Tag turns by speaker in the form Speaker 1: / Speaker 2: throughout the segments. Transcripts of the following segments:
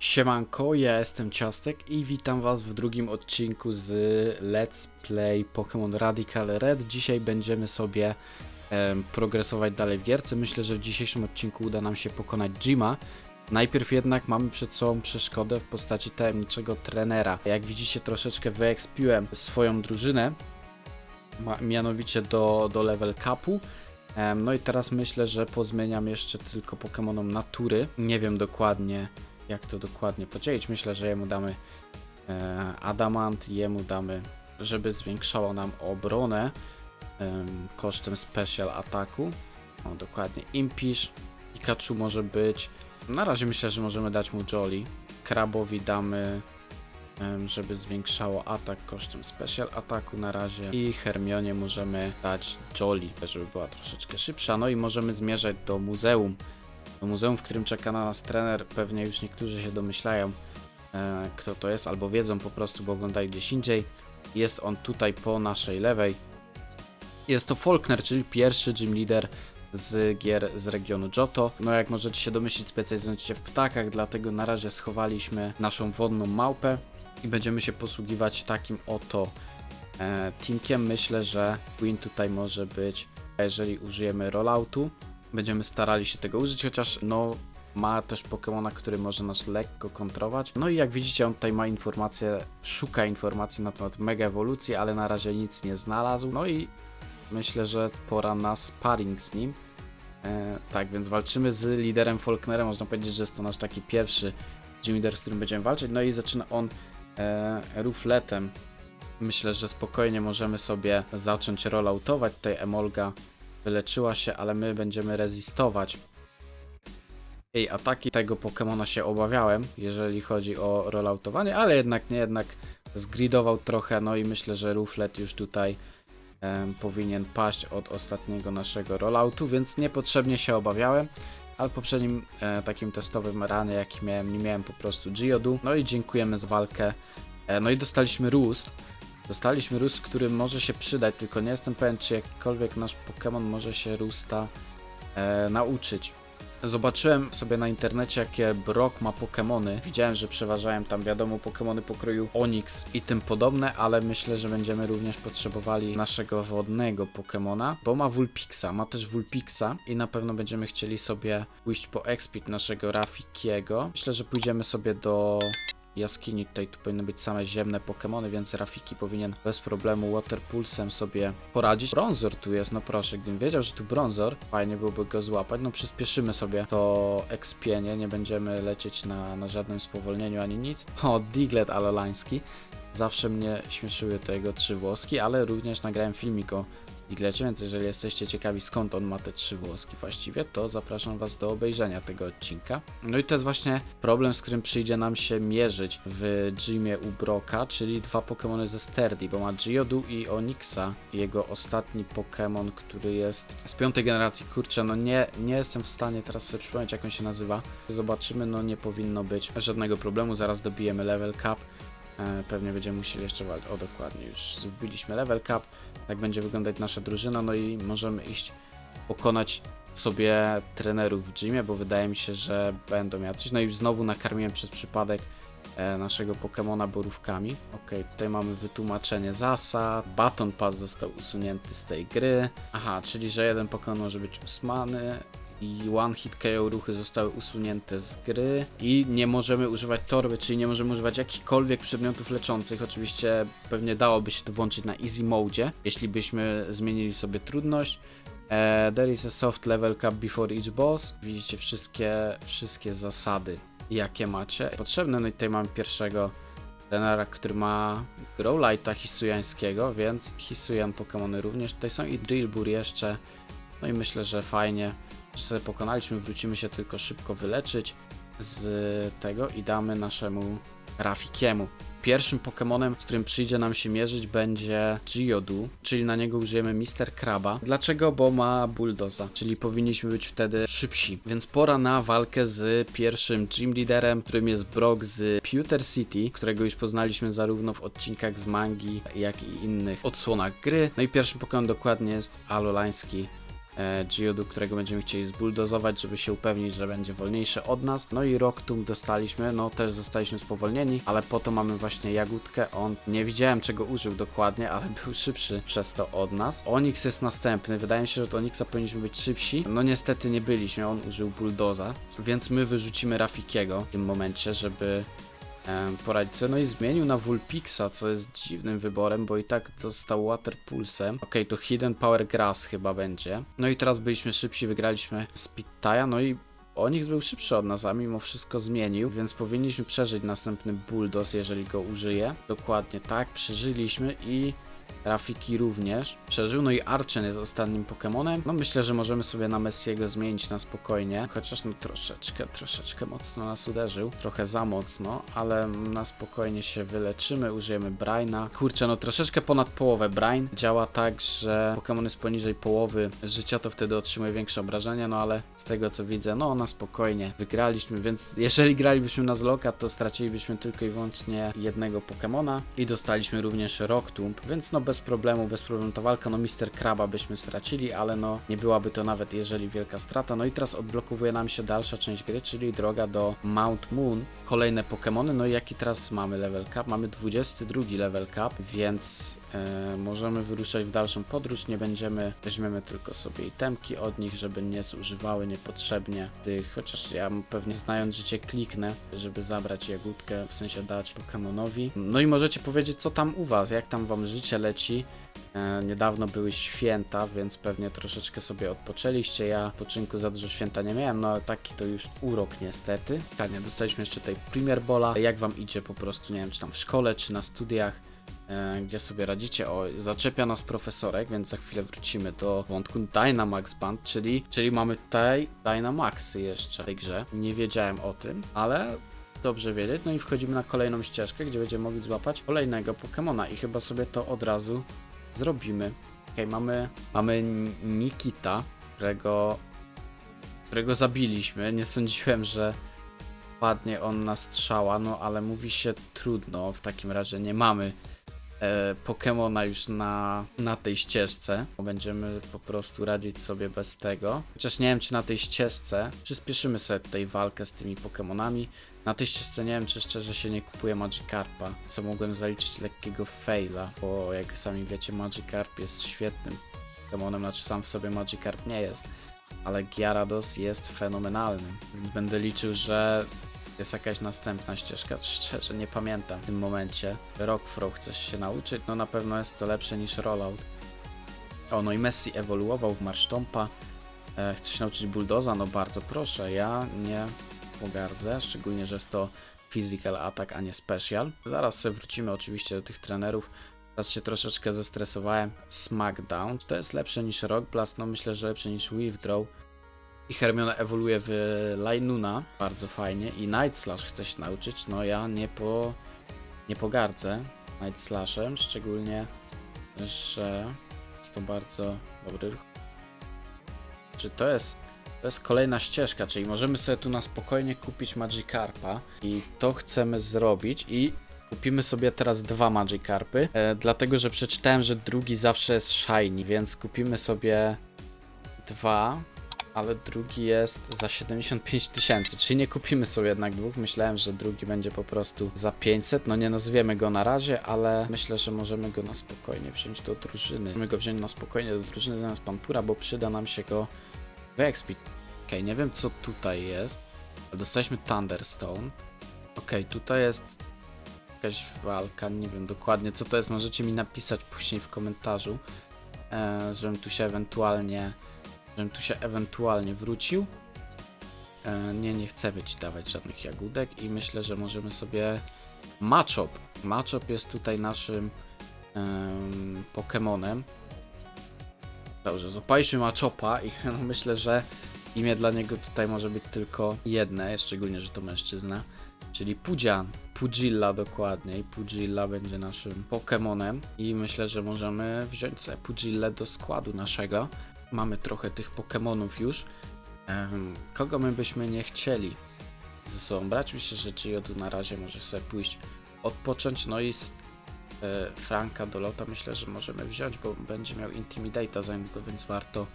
Speaker 1: Siemanko, ja jestem Ciastek i witam was w drugim odcinku z Let's Play Pokémon Radical Red. Dzisiaj będziemy sobie em, progresować dalej w gierce. Myślę, że w dzisiejszym odcinku uda nam się pokonać Jima. Najpierw jednak mamy przed sobą przeszkodę w postaci tajemniczego trenera. Jak widzicie troszeczkę wyekspiłem swoją drużynę, mianowicie do, do level capu. Em, No i teraz myślę, że pozmieniam jeszcze tylko Pokémonom natury. Nie wiem dokładnie jak to dokładnie podzielić. Myślę, że jemu damy e, adamant, jemu damy, żeby zwiększało nam obronę em, kosztem special ataku. O, dokładnie impish. Pikachu może być. Na razie myślę, że możemy dać mu Jolly. Krabowi damy, żeby zwiększało atak kosztem special ataku na razie. I Hermionie możemy dać Jolly, żeby była troszeczkę szybsza. No i możemy zmierzać do muzeum muzeum, w którym czeka na nas trener. Pewnie już niektórzy się domyślają, e, kto to jest, albo wiedzą po prostu, bo oglądali gdzieś indziej. Jest on tutaj po naszej lewej. Jest to Faulkner, czyli pierwszy gym leader z gier z regionu Johto. No jak możecie się domyślić, specjalizujemy się w ptakach, dlatego na razie schowaliśmy naszą wodną małpę i będziemy się posługiwać takim oto e, teamkiem. Myślę, że win tutaj może być, jeżeli użyjemy rolloutu będziemy starali się tego użyć, chociaż no ma też Pokemona, który może nas lekko kontrować. No i jak widzicie, on tutaj ma informacje, szuka informacji na temat mega ewolucji, ale na razie nic nie znalazł. No i myślę, że pora na sparring z nim. E, tak, więc walczymy z liderem Faulknerem. Można powiedzieć, że jest to nasz taki pierwszy leader, z którym będziemy walczyć. No i zaczyna on e, rufletem. Myślę, że spokojnie możemy sobie zacząć rolloutować. Tutaj Emolga wyleczyła się, ale my będziemy rezistować. Jej ataki tego Pokemona się obawiałem, jeżeli chodzi o rolloutowanie, ale jednak nie, jednak zgridował trochę, no i myślę, że Ruflet już tutaj powinien paść od ostatniego naszego rolloutu, więc niepotrzebnie się obawiałem. Ale w poprzednim e, takim testowym ranie, jaki miałem, nie miałem po prostu Geodu. No i dziękujemy za walkę. E, no i dostaliśmy Roost. Dostaliśmy Roost, który może się przydać, tylko nie jestem pewien, czy jakikolwiek nasz Pokémon może się Roosta e, nauczyć. Zobaczyłem sobie na internecie, jakie Brock ma Pokémony. Widziałem, że przeważają tam, wiadomo, Pokémony pokroju Onix i tym podobne, ale myślę, że będziemy również potrzebowali naszego wodnego Pokémona, bo ma Vulpixa, ma też Vulpixa i na pewno będziemy chcieli sobie pójść po Expit naszego Rafikiego. Myślę, że pójdziemy sobie do jaskini. Tutaj tu powinny być same ziemne Pokémony, więc Rafiki powinien bez problemu Waterpulsem sobie poradzić. Bronzor tu jest, no proszę, gdybym wiedział, że tu Bronzor, fajnie byłoby go złapać. No przyspieszymy sobie to expienie, nie będziemy lecieć na, na żadnym spowolnieniu ani nic. O, Diglett alolański. Zawsze mnie śmieszyły te jego trzy włoski, ale również nagrałem filmik o Diglecie, więc jeżeli jesteście ciekawi skąd on ma te trzy włoski właściwie, to zapraszam was do obejrzenia tego odcinka. No i to jest właśnie problem, z którym przyjdzie nam się mierzyć w gymie u Broka, czyli dwa Pokémony ze Sterdi, bo ma Geodu i Onyxa. Jego ostatni Pokémon, który jest z piątej generacji, kurczę, no nie, nie jestem w stanie teraz sobie przypomnieć jak on się nazywa. Zobaczymy, no nie powinno być żadnego problemu, zaraz dobijemy level cap. E, Pewnie będziemy musieli jeszcze walczyć. O, dokładnie, już zbiliśmy level cap. Tak będzie wyglądać nasza drużyna. No i możemy iść pokonać sobie trenerów w gymie, bo wydaje mi się, że będą jacyś. No i znowu nakarmiłem przez przypadek e, naszego Pokemona borówkami. Ok, tutaj mamy wytłumaczenie zasad. Baton Pass został usunięty z tej gry. Aha, czyli że jeden Pokemon może być usmany i One Hit KO ruchy zostały usunięte z gry i nie możemy używać torby, czyli nie możemy używać jakichkolwiek przedmiotów leczących. Oczywiście pewnie dałoby się to włączyć na easy mode, jeśli byśmy zmienili sobie trudność. E, there is a soft level cap before each boss. Widzicie wszystkie, wszystkie zasady, jakie macie potrzebne. No i tutaj mamy pierwszego trenera, który ma Growlite'a Hisujańskiego, więc Hisujan Pokémony również tutaj są i Drillbur jeszcze. No i myślę, że fajnie, że sobie pokonaliśmy, wrócimy się tylko szybko wyleczyć z tego i damy naszemu Rafikiemu. Pierwszym Pokemonem, z którym przyjdzie nam się mierzyć będzie Geodu, czyli na niego użyjemy Mister Kraba. Dlaczego? Bo ma Bulldoza, czyli powinniśmy być wtedy szybsi. Więc pora na walkę z pierwszym Gym Leaderem, którym jest Brock z Pewter City, którego już poznaliśmy zarówno w odcinkach z mangi, jak i innych odsłonach gry. No i pierwszym Pokémon dokładnie jest Alolański Geodu, którego będziemy chcieli zbuldozować, żeby się upewnić, że będzie wolniejszy od nas. No i Rocktum dostaliśmy, no też zostaliśmy spowolnieni, ale po to mamy właśnie Jagódkę. On nie widziałem czego użył dokładnie, ale był szybszy przez to od nas. Onyx jest następny, wydaje mi się, że od Onyxa powinniśmy być szybsi. No niestety nie byliśmy, on użył Bulldoza, więc my wyrzucimy Rafikiego w tym momencie, żeby poradzić sobie. No i zmienił na Vulpixa, co jest dziwnym wyborem, bo i tak dostał Water Pulsem. Okej, to Hidden Power Grass chyba będzie. No i teraz byliśmy szybsi, wygraliśmy Spitaja, no i Onyx był szybszy od nas, a mimo wszystko zmienił, więc powinniśmy przeżyć następny Bulldoze, jeżeli go użyje. Dokładnie tak, przeżyliśmy i Rafiki również. Przeżył, no i Archen jest ostatnim Pokemonem. No myślę, że możemy sobie na Messiego zmienić na spokojnie, chociaż no troszeczkę, troszeczkę mocno nas uderzył, trochę za mocno, ale na spokojnie się wyleczymy, użyjemy Braina. Kurczę, no troszeczkę ponad połowę. Brain działa tak, że Pokemon jest poniżej połowy życia, to wtedy otrzymuje większe obrażenia, no ale z tego co widzę, no na spokojnie wygraliśmy, więc jeżeli gralibyśmy na Zloka, to stracilibyśmy tylko i wyłącznie jednego Pokemona i dostaliśmy również Rocktump, więc no bez problemu, bez problemu ta walka, no Mister Kraba byśmy stracili, ale no nie byłaby to nawet jeżeli wielka strata. No i teraz odblokowuje nam się dalsza część gry, czyli droga do Mount Moon. Kolejne Pokemony, no i jaki teraz mamy level cap? Mamy 22 level cap, więc e, możemy wyruszać w dalszą podróż, nie będziemy, weźmiemy tylko sobie itemki od nich, żeby nie zużywały niepotrzebnie tych, chociaż ja pewnie znając życie kliknę, żeby zabrać jagódkę, w sensie dać Pokemonowi. No i możecie powiedzieć, co tam u was, jak tam wam życie leci. E, niedawno były święta, więc pewnie troszeczkę sobie odpoczęliście. Ja odpoczynku za dużo święta nie miałem, no ale taki to już urok niestety. Pytanie, dostaliśmy jeszcze tutaj Premier Bola. Jak wam idzie po prostu, nie wiem, czy tam w szkole, czy na studiach? e, gdzie sobie radzicie. O, zaczepia nas profesorek, więc za chwilę wrócimy do wątku Dynamax Band, czyli, czyli mamy tutaj Dynamaxy jeszcze w tej grze. Nie wiedziałem o tym, ale dobrze wiedzieć. No i wchodzimy na kolejną ścieżkę, gdzie będziemy mogli złapać kolejnego Pokemona i chyba sobie to od razu zrobimy. Okej, mamy, mamy Nikita, którego, którego zabiliśmy. Nie sądziłem, że padnie on na strzała, no ale mówi się trudno. W takim razie nie mamy e, Pokemona już na, na tej ścieżce. Będziemy po prostu radzić sobie bez tego. Chociaż nie wiem, czy na tej ścieżce przyspieszymy sobie tutaj walkę z tymi Pokemonami. Na tej ścieżce nie wiem, czy szczerze się nie kupuje Magikarpa, co mogłem zaliczyć lekkiego faila, bo jak sami wiecie, Magikarp jest świetnym Pokemonem, znaczy sam w sobie Magikarp nie jest, ale Gyarados jest fenomenalnym, więc będę liczył, że jest jakaś następna ścieżka. Szczerze nie pamiętam w tym momencie. Rockfrog chcesz się nauczyć? No na pewno jest to lepsze niż Rollout. O, no i Messi ewoluował w Marsztompa. E, chcesz się nauczyć Bulldoza? No bardzo proszę, ja nie pogardzę, szczególnie, że jest to physical attack, a nie special. Zaraz wrócimy oczywiście do tych trenerów. Teraz się troszeczkę zestresowałem. Smackdown. To jest lepsze niż Rock Blast? No myślę, że lepsze niż Withdraw. I Hermione ewoluuje w Lainuna, bardzo fajnie. I Night Slash chce się nauczyć, no ja nie po... nie pogardzę Night Slashem, szczególnie, że jest to bardzo dobry ruch. Czy to jest... To jest kolejna ścieżka, czyli możemy sobie tu na spokojnie kupić Magikarpa i to chcemy zrobić i kupimy sobie teraz dwa Magikarpy, e, dlatego że przeczytałem, że drugi zawsze jest shiny, więc kupimy sobie dwa, ale drugi jest za 75 tysięcy, czyli nie kupimy sobie jednak dwóch. Myślałem, że drugi będzie po prostu za 500. No nie nazwiemy go na razie, ale myślę, że możemy go na spokojnie wziąć do drużyny. Możemy go wziąć na spokojnie do drużyny zamiast Pampura, bo przyda nam się go w Expi. Okej, nie wiem co tutaj jest. Dostaliśmy Thunderstone. Okej, tutaj jest jakaś walka, nie wiem dokładnie co to jest. Możecie mi napisać później w komentarzu, e, żebym tu się ewentualnie żebym tu się ewentualnie wrócił. E, nie, nie chcemy ci dawać żadnych jagódek i myślę, że możemy sobie Machop. Machop jest tutaj naszym em, Pokemonem. Dobrze, złapaliśmy Machopa i no, myślę, że imię dla niego tutaj może być tylko jedne, szczególnie, że to mężczyzna, czyli Pudzian. Pudzilla dokładnie Pudzilla będzie naszym Pokemonem i myślę, że możemy wziąć sobie do składu naszego. Mamy trochę tych Pokemonów już. Kogo my byśmy nie chcieli ze sobą brać? Myślę, że Geodu na razie może sobie pójść odpocząć, no i z Franka do lota myślę, że możemy wziąć, bo będzie miał Intimidate'a za niego, więc warto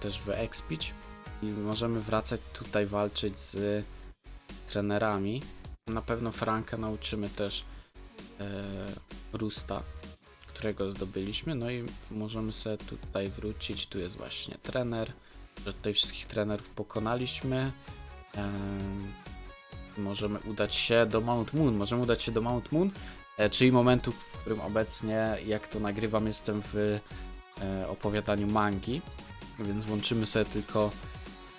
Speaker 1: też wyekspić i możemy wracać tutaj walczyć z trenerami. Na pewno Franka nauczymy też e, Rusta, którego zdobyliśmy, no i możemy sobie tutaj wrócić, tu jest właśnie trener, że tutaj wszystkich trenerów pokonaliśmy. Em, możemy udać się do Mount Moon, możemy udać się do Mount Moon, e, czyli momentu, w którym obecnie, jak to nagrywam, jestem w e, opowiadaniu mangi, więc włączymy sobie tylko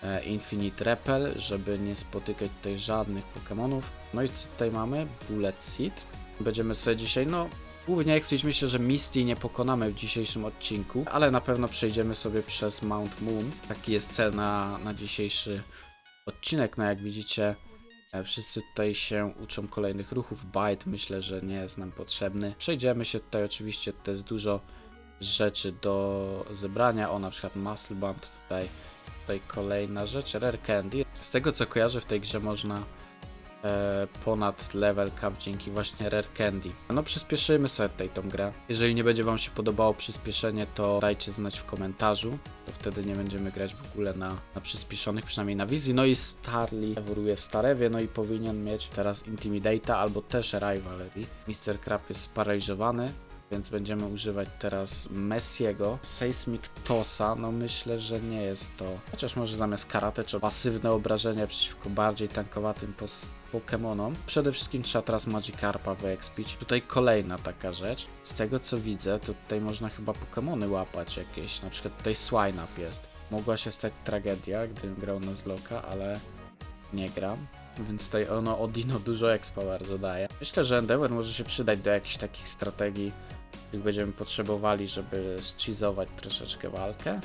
Speaker 1: e, Infinite Repel, żeby nie spotykać tutaj żadnych Pokémonów. No i co tutaj mamy? Bullet Seed. Będziemy sobie dzisiaj, no głównie jak myślę, że Misty nie pokonamy w dzisiejszym odcinku, ale na pewno przejdziemy sobie przez Mount Moon. Taki jest cel na, na dzisiejszy odcinek. No jak widzicie, e, wszyscy tutaj się uczą kolejnych ruchów. Bite myślę, że nie jest nam potrzebny. Przejdziemy się tutaj oczywiście, to jest dużo rzeczy do zebrania. O, na przykład Muscle Band tutaj. Tutaj kolejna rzecz, Rare Candy. Z tego co kojarzę w tej grze można e, ponad level cap dzięki właśnie Rare Candy. No przyspieszymy sobie tutaj tą grę. Jeżeli nie będzie wam się podobało przyspieszenie, to dajcie znać w komentarzu. To wtedy nie będziemy grać w ogóle na, na przyspieszonych, przynajmniej na wizji. No i Starly ewoluuje w Starewie, no i powinien mieć teraz Intimidata albo też Rivalry. Mr. Crab jest sparaliżowany. Więc będziemy używać teraz Messiego. Seismic Tosa, no myślę, że nie jest to. Chociaż może zamiast karate, czy pasywne obrażenia przeciwko bardziej tankowatym pos- Pokemonom. Przede wszystkim trzeba teraz Magikarpa wyekspić. Tutaj kolejna taka rzecz. Z tego co widzę, to tutaj można chyba Pokemony łapać jakieś. Na przykład tutaj Swineup jest. Mogła się stać tragedia, gdybym grał na Zloka, ale nie gram. Więc tutaj ono Odino dużo expa bardzo daje. Myślę, że Endeavor może się przydać do jakichś takich strategii, których będziemy potrzebowali, żeby schizować troszeczkę walkę.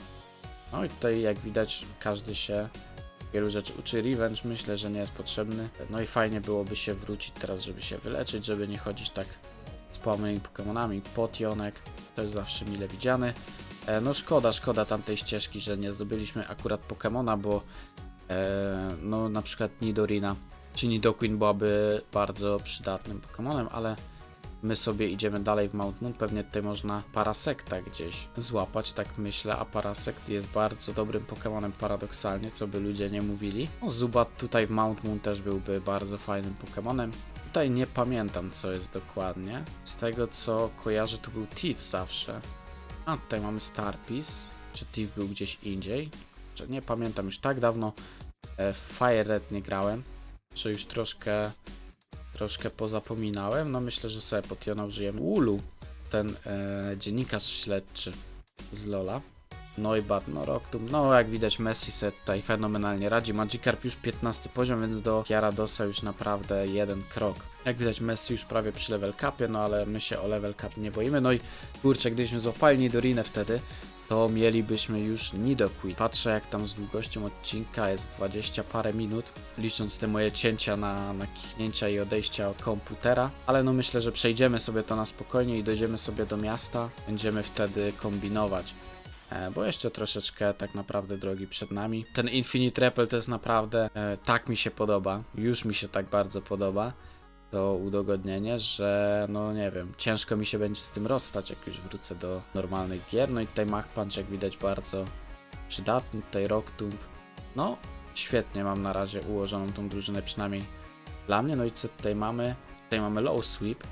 Speaker 1: No i tutaj jak widać każdy się wielu rzeczy uczy. Revenge myślę, że nie jest potrzebny. No i fajnie byłoby się wrócić teraz, żeby się wyleczyć, żeby nie chodzić tak z połamanymi Pokemonami. Potionek jest zawsze mile widziany. E, no szkoda, szkoda tamtej ścieżki, że nie zdobyliśmy akurat Pokemona, bo e, no na przykład Nidorina czy Nidoqueen byłaby bardzo przydatnym Pokemonem, ale my sobie idziemy dalej w Mount Moon. Pewnie tutaj można Parasekta gdzieś złapać, tak myślę, a Parasekt jest bardzo dobrym Pokemonem paradoksalnie, co by ludzie nie mówili. No, Zubat tutaj w Mount Moon też byłby bardzo fajnym Pokemonem. Tutaj nie pamiętam co jest dokładnie. Z tego co kojarzę to był Thief zawsze. A tutaj mamy Starpiece. Czy Thief był gdzieś indziej? Czy nie pamiętam już tak dawno. e, W Fire Red nie grałem, że już troszkę troszkę pozapominałem. No myślę, że sobie Potiona użyjemy. Ulu, ten e, dziennikarz śledczy z Lola. Noibat, no Roktum, no jak widać Messi se tutaj fenomenalnie radzi. Magikarp już 15 poziom, więc do Gyaradosa już naprawdę jeden krok. Jak widać Messi już prawie przy level capie, no ale my się o level cap nie boimy. No i kurczę, gdybyśmy złapali Nidorinę wtedy, to mielibyśmy już Nidoqueen. Patrzę jak tam z długością odcinka jest 20 parę minut, licząc te moje cięcia na, na kichnięcia i odejścia od komputera, ale no myślę, że przejdziemy sobie to na spokojnie i dojdziemy sobie do miasta, będziemy wtedy kombinować. E, Bo jeszcze troszeczkę tak naprawdę drogi przed nami. Ten Infinite Repel to jest naprawdę e, tak mi się podoba. Już mi się tak bardzo podoba to udogodnienie, że no nie wiem, ciężko mi się będzie z tym rozstać, jak już wrócę do normalnych gier. No i tutaj Mach Punch, jak widać, bardzo przydatny. Tutaj Rock Tomb. No, świetnie mam na razie ułożoną tą drużynę, przynajmniej dla mnie. No i co tutaj mamy? Tutaj mamy Low Sweep,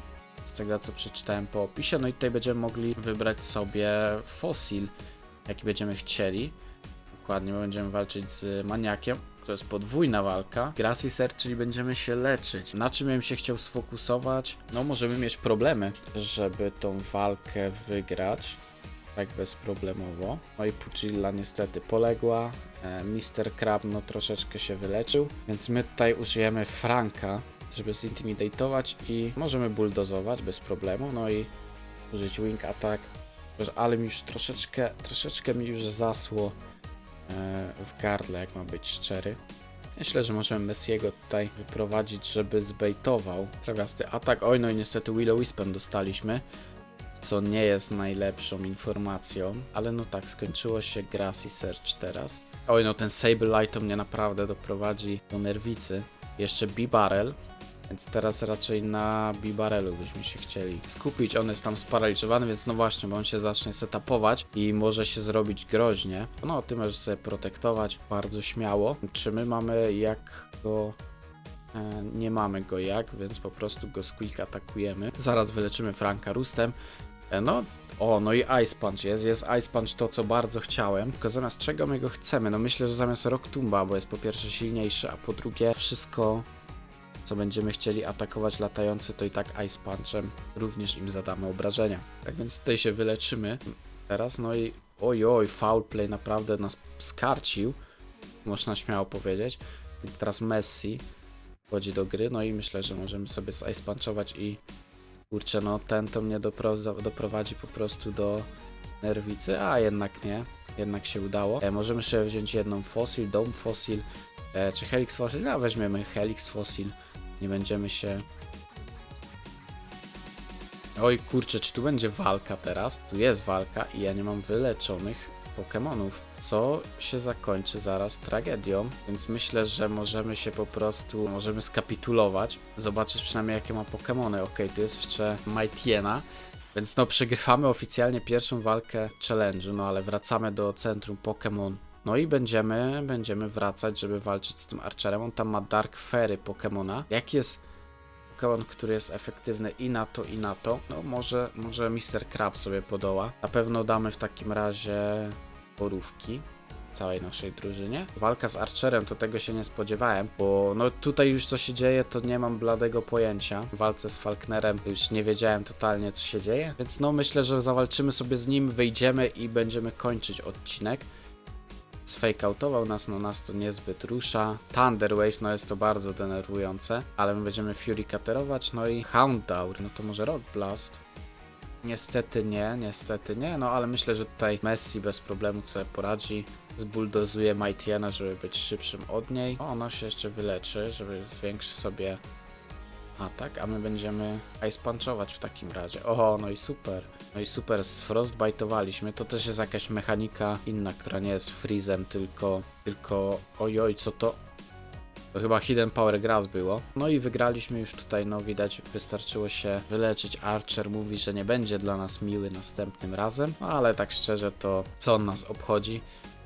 Speaker 1: z tego co przeczytałem po opisie. No i tutaj będziemy mogli wybrać sobie Fossil, jaki będziemy chcieli. Dokładnie, bo będziemy walczyć z maniakiem. To jest podwójna walka. Grassy Search, czyli będziemy się leczyć. Na czym bym się chciał sfokusować? No, możemy mieć problemy, żeby tą walkę wygrać. Tak bezproblemowo. No i Puchilla niestety poległa. E, Mr. Crab no troszeczkę się wyleczył. Więc my tutaj użyjemy Franka, żeby zintimidate'ować i możemy bulldozować bez problemu. No i użyć Wing Attack. Ale mi już troszeczkę, troszeczkę mi już zasło w gardle, jak mam być szczery. Myślę, że możemy Messiego tutaj wyprowadzić, żeby zbejtował trawiasty atak. Oj, no i niestety Willow Wispem dostaliśmy, co nie jest najlepszą informacją, ale no tak, skończyło się Grassy Search teraz. Oj, no ten Sableye to mnie naprawdę doprowadzi do nerwicy. Jeszcze B-Barrel, Więc teraz raczej na Bibarelu byśmy się chcieli skupić. On jest tam sparaliżowany, więc no właśnie, bo on się zacznie setupować i może się zrobić groźnie. No, ty możesz sobie protektować bardzo śmiało. Czy my mamy jak go... E, nie mamy go jak, więc po prostu go squeak atakujemy. Zaraz wyleczymy Franka Rustem. E, no, o, no i Ice Punch jest. Jest Ice Punch to, co bardzo chciałem. Tylko zamiast czego my go chcemy? No myślę, że zamiast Rock Tumba, bo jest po pierwsze silniejszy, a po drugie wszystko co będziemy chcieli atakować latający, to i tak Ice Punchem również im zadamy obrażenia. Tak więc tutaj się wyleczymy teraz, no i oj oj, foul play naprawdę nas skarcił, można śmiało powiedzieć. Więc teraz Messi wchodzi do gry, no i myślę, że możemy sobie Ice Punchować i kurczę, no ten to mnie dopro- doprowadzi po prostu do nerwicy, a jednak nie, jednak się udało. E, możemy sobie wziąć jedną Fossil, Dome Fossil, e, czy Helix Fossil, no weźmiemy Helix Fossil, nie będziemy się... Oj kurczę, czy tu będzie walka teraz? Tu jest walka i ja nie mam wyleczonych Pokémonów, co się zakończy zaraz tragedią, więc myślę, że możemy się po prostu, możemy skapitulować, zobaczyć przynajmniej jakie ma Pokémony. Okej, tu jest jeszcze Mightyena, więc no przegrywamy oficjalnie pierwszą walkę challenge'u, no ale wracamy do centrum Pokémon. No i będziemy, będziemy wracać, żeby walczyć z tym Archerem. On tam ma Dark Fairy Pokémona. Jaki jest Pokémon, który jest efektywny i na to, i na to? No może, może Mr. Crab sobie podoła. Na pewno damy w takim razie porówki całej naszej drużynie. Walka z Archerem, to tego się nie spodziewałem, bo no tutaj już co się dzieje, to nie mam bladego pojęcia. W walce z Falknerem już nie wiedziałem totalnie co się dzieje, więc no myślę, że zawalczymy sobie z nim, wyjdziemy i będziemy kończyć odcinek. Sfakeoutował nas, no nas to niezbyt rusza. Thunder Wave, no jest to bardzo denerwujące, ale my będziemy Fury katerować, no i Houndour, no to może Rock Blast. Niestety nie, niestety nie, no ale myślę, że tutaj Messi bez problemu sobie poradzi. Zbuldozuje Mightyena, żeby być szybszym od niej. Ona się jeszcze wyleczy, żeby zwiększy sobie atak, a my będziemy ice punchować w takim razie. O, no i super. No i super, frostbite'owaliśmy. To też jest jakaś mechanika inna, która nie jest freezem, tylko, tylko, ojoj, co to? To chyba Hidden Power Grass było. No i wygraliśmy już tutaj, no widać, wystarczyło się wyleczyć. Archer mówi, że nie będzie dla nas miły następnym razem, no, ale tak szczerze to co on nas obchodzi.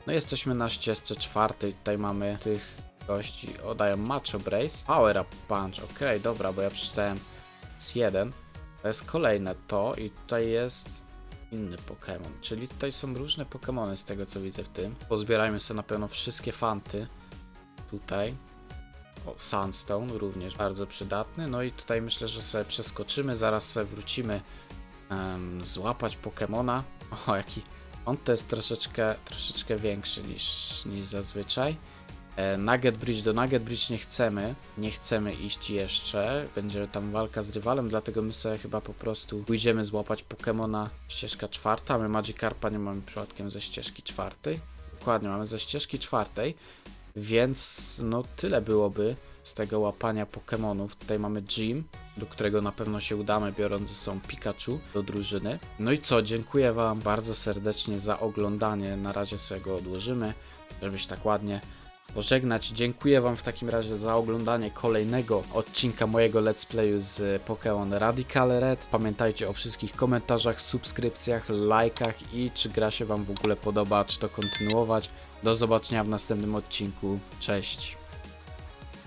Speaker 1: No jesteśmy na ścieżce czwartej, tutaj mamy tych gości, o Macho Brace, Power Up Punch, okej, dobra, bo ja przeczytałem z jeden. To jest kolejne to i tutaj jest inny Pokémon, czyli tutaj są różne Pokémony z tego co widzę w tym. Pozbierajmy sobie na pewno wszystkie fanty tutaj. O, Sunstone również bardzo przydatny. No i tutaj myślę, że sobie przeskoczymy, zaraz sobie wrócimy em, złapać Pokemona. O, jaki on to jest troszeczkę, troszeczkę większy niż, niż zazwyczaj. E, Nugget Bridge do Nugget Bridge nie chcemy. Nie chcemy iść jeszcze. Będzie tam walka z rywalem, dlatego my sobie chyba po prostu pójdziemy złapać Pokemona. Ścieżka czwarta. My Magikarpa nie mamy przypadkiem ze ścieżki czwartej. Dokładnie, mamy ze ścieżki czwartej. Więc no tyle byłoby z tego łapania Pokemonów. Tutaj mamy Gym, do którego na pewno się udamy, biorąc ze sobą Pikachu do drużyny. No i co, dziękuję Wam bardzo serdecznie za oglądanie. Na razie sobie go odłożymy, żebyś tak ładnie pożegnać. Dziękuję Wam w takim razie za oglądanie kolejnego odcinka mojego let's playu z Pokémon Radical Red. Pamiętajcie o wszystkich komentarzach, subskrypcjach, lajkach i czy gra się Wam w ogóle podoba, czy to kontynuować. Do zobaczenia w następnym odcinku. Cześć!